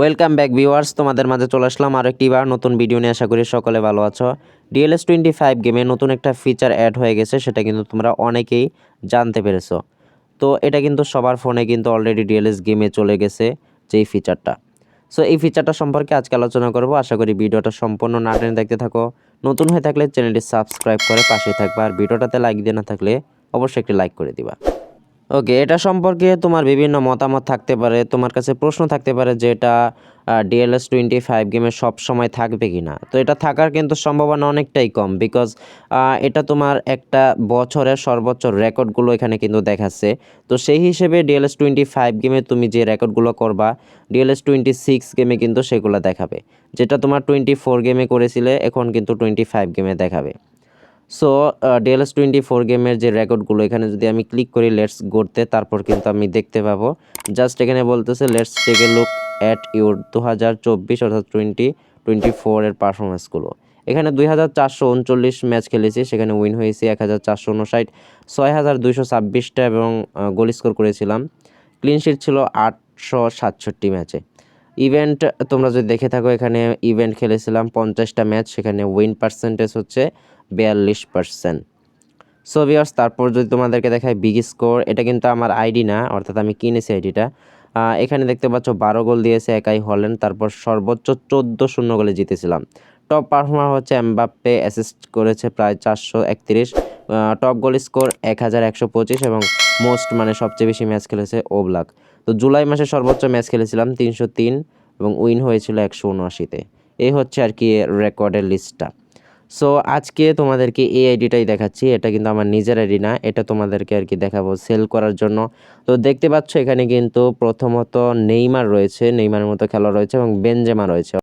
Welcome back viewers তোমাদের মাঝে চলে আসলাম আর একটি বার নতুন ভিডিও নিয়ে। আশা করি সকলে ভালো আছো। ডিএলএস টোয়েন্টি ফাইভ গেমে নতুন একটা ফিচার অ্যাড হয়ে গেছে, সেটা কিন্তু তোমরা অনেকেই জানতে পেরেছ। তো এটা কিন্তু সবার ফোনে কিন্তু অলরেডি ডিএলএস গেমে চলে গেছে যেই ফিচারটা সো এই ফিচারটা সম্পর্কে আজকে আলোচনা করব। আশা করি ভিডিওটা সম্পূর্ণ না টেনে দেখতে থাকো। নতুন হয়ে থাকলে চ্যানেলটি সাবস্ক্রাইব করে পাশে থাকবা। আর ভিডিওটাতে লাইক দিয়ে না থাকলে অবশ্যই একটি লাইক করে দিবা। ওকে এটা সম্পর্কে তোমার বিভিন্ন মতামত থাকতে পারে। তোমার কাছে প্রশ্ন থাকতে পারে যে এটা ডিএলএস টোয়েন্টি ফাইভ গেমে সব সময় থাকবে কি না তো এটা থাকার কিন্তু সম্ভাবনা অনেকটাই কম বিকজ এটা তোমার একটা বছরের সর্বোচ্চ রেকর্ডগুলো এখানে কিন্তু দেখাচ্ছে। তো সেই হিসেবে ডিএলএস টোয়েন্টি ফাইভ গেমে তুমি যে রেকর্ডগুলো করবা ডিএলএস টোয়েন্টি সিক্স গেমে কিন্তু সেগুলো দেখাবে। যেটা তোমার টোয়েন্টি ফোর গেমে করেছিলে, এখন কিন্তু টোয়েন্টি ফাইভ গেমে দেখাবে। সো ডিএলএস টোয়েন্টি ফোর গেমের যে রেকর্ডগুলো এখানে যদি আমি ক্লিক করি লেটস গড়তে, তারপর কিন্তু আমি দেখতে পাবো। জাস্ট এখানে বলতেছে let's take a look at your দু হাজার চব্বিশ অর্থাৎ টোয়েন্টি টোয়েন্টি ফোরের পারফরমেন্সগুলো এখানে দুই হাজার চারশো উনচল্লিশ ম্যাচ খেলেছি, সেখানে উইন হয়েছি এক হাজার চারশো উনষাট। ছয় হাজার দুইশো ছাব্বিশটা এবং গোল স্কোর করেছিলাম। ক্লিনশিট ছিল আটশো সাতষট্টি ম্যাচে ইভেন্ট, তোমরা যদি দেখে থাকো, এখানে ইভেন্ট খেলেছিলাম, পঞ্চাশটা ম্যাচ, সেখানে উইন পার্সেন্টেজ হচ্ছে বিয়াল্লিশ পার্সেন্ট। সো ভিওর্স তারপর যদি তোমাদেরকে দেখায় বিগ স্কোর এটা কিন্তু আমার আইডি না, অর্থাৎ আমি কিনেছি আইডিটা এখানে দেখতে পাচ্ছ বারো গোল দিয়েছে একাই হলেন তারপর সর্বোচ্চ চোদ্দ শূন্য গোলে জিতেছিলাম। টপ পারফর্মার হচ্ছে এমবাপ্পে অ্যাসিস্ট করেছে প্রায় চারশো একত্রিশ। টপ গোল স্কোর এক হাজার একশো পঁচিশ এবং মোস্ট মানে সবচেয়ে বেশি ম্যাচ খেলেছে ওবলাক তো জুলাই মাসে সর্বোচ্চ ম্যাচ খেলেছিলাম তিনশো তিন এবং উইন হয়েছিল একশো উনআশিতে। এই হচ্ছে আর কি রেকর্ডের লিস্টটা সো আজকে তোমাদেরকে এই আইডিটাই দেখাচ্ছি, এটা কিন্তু আমার নিজের আইডি না, এটা তোমাদেরকে আর কি দেখাবো সেল করার জন্য। তো দেখতে পাচ্ছ এখানে কিন্তু প্রথমত নেইমার রয়েছে, নেইমারের মতো খেলা রয়েছে এবং বেনজেমা রয়েছে।